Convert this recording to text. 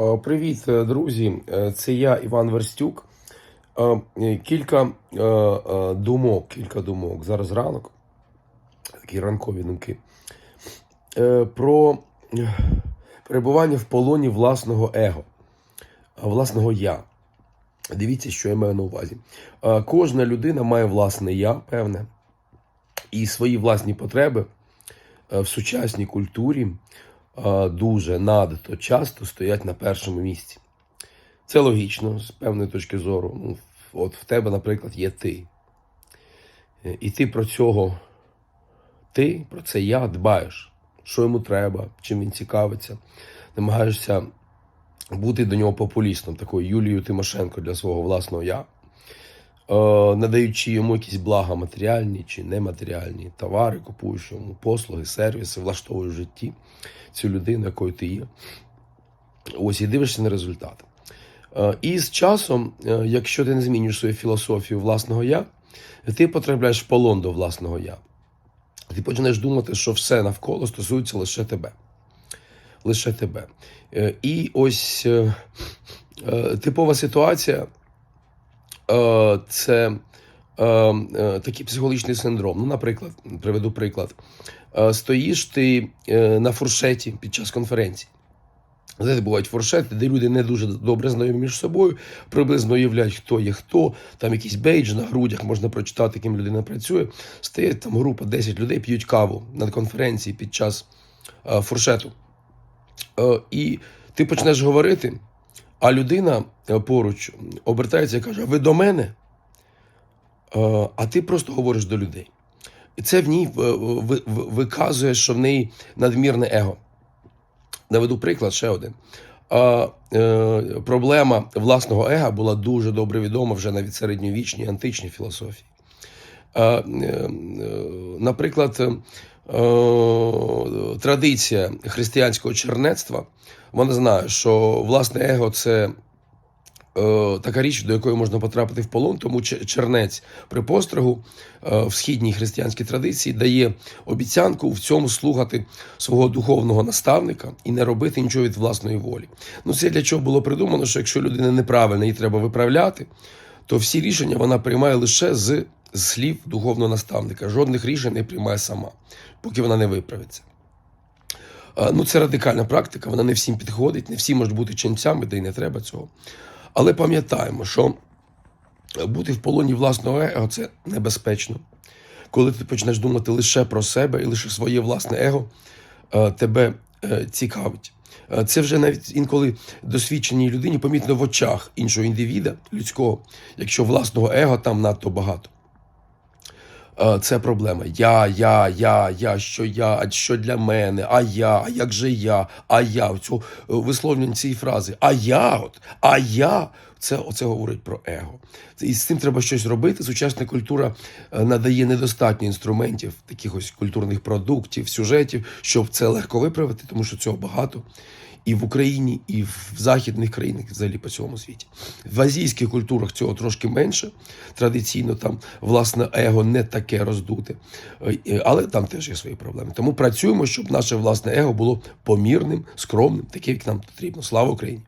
Е, Привіт, е, друзі! Е, Це я, Іван Верстюк. Кілька думок, кілька думок. Зараз ранок, такі ранкові думки. Про перебування в полоні власного его, власного я. Дивіться, що я маю на увазі. Кожна людина має власне я, певне, і свої власні потреби в сучасній культурі дуже надто часто стоять на першому місці. Це логічно, з певної точки зору. Ну, от в тебе, наприклад, є ти. Е, І ти про цього, ти про це я дбаєш, що йому треба, чим він цікавиться, намагаєшся бути до нього популістом, такою Юлією Тимошенко для свого власного я, надаючи йому якісь блага матеріальні чи нематеріальні, товари, купуючи йому послуги, сервіси, влаштовуєш в житті цю людину, якою ти є. Ось і дивишся на результат. Е, І з часом, е, якщо ти не змінюєш свою філософію власного я, ти потрапляєш в полон до власного я. Ти починаєш думати, що все навколо стосується лише тебе. Лише тебе. Е, І ось е, е, типова ситуація е, це е, е, такий психологічний синдром. Ну, наприклад, приведу приклад. Е, Стоїш ти е, на фуршеті під час конференції. Знаєте, бувають фуршети, де люди не дуже добре знайомі між собою, приблизно уявляють, хто є хто. Там якийсь бейдж на грудях можна прочитати, ким людина працює. Стає там група 10 людей, п'ють каву на конференції під час е, фуршету. Е, і ти почнеш говорити, а людина е, поруч обертається і каже: Ви до мене? Е, а ти просто говориш до людей. І це в ній ви- ви- виказує, що в неї надмірне его. Наведу приклад ще один. Е, проблема власного ега була дуже добре відома вже навіть середньовічній античній філософії. Наприклад, традиція християнського чернецтва, вона знає, що власне его це е, така річ, до якої можна потрапити в полон, тому чернець при постригу е, в східній християнській традиції дає обіцянку в цьому слухати свого духовного наставника і не робити нічого від власної волі. Ну це для чого було придумано, що якщо людина неправильна, її треба виправляти, то всі рішення вона приймає лише з, з слів духовного наставника. Жодних рішень не приймає сама, поки вона не виправиться. Ну, це радикальна практика, вона не всім підходить, не всі можуть бути ченцями, де й не треба цього. Але пам'ятаємо, що бути в полоні власного его це небезпечно. Коли ти почнеш думати лише про себе і лише своє власне его е, тебе е, цікавить. Е, Це вже навіть інколи досвідченій людині помітно в очах іншого індивіда людського, якщо власного его там надто багато. Е, Це проблема. Я, я, я, я, що я, а що для мене, а я, а як же я, а я. Цю висловлювання цієї фрази, а я, от, а я. Це оце говорить про его. І з цим треба щось робити. Сучасна культура е, надає недостатньо інструментів, таких культурних продуктів, сюжетів, щоб це легко виправити, тому що цього багато. І в Україні, і в західних країнах, взагалі по цьому світі. В азійських культурах цього трошки менше. Традиційно там власне его не таке роздуте, Е, але там теж є свої проблеми. Тому працюємо, щоб наше власне его було помірним, скромним, таке, як нам потрібно. Слава Україні!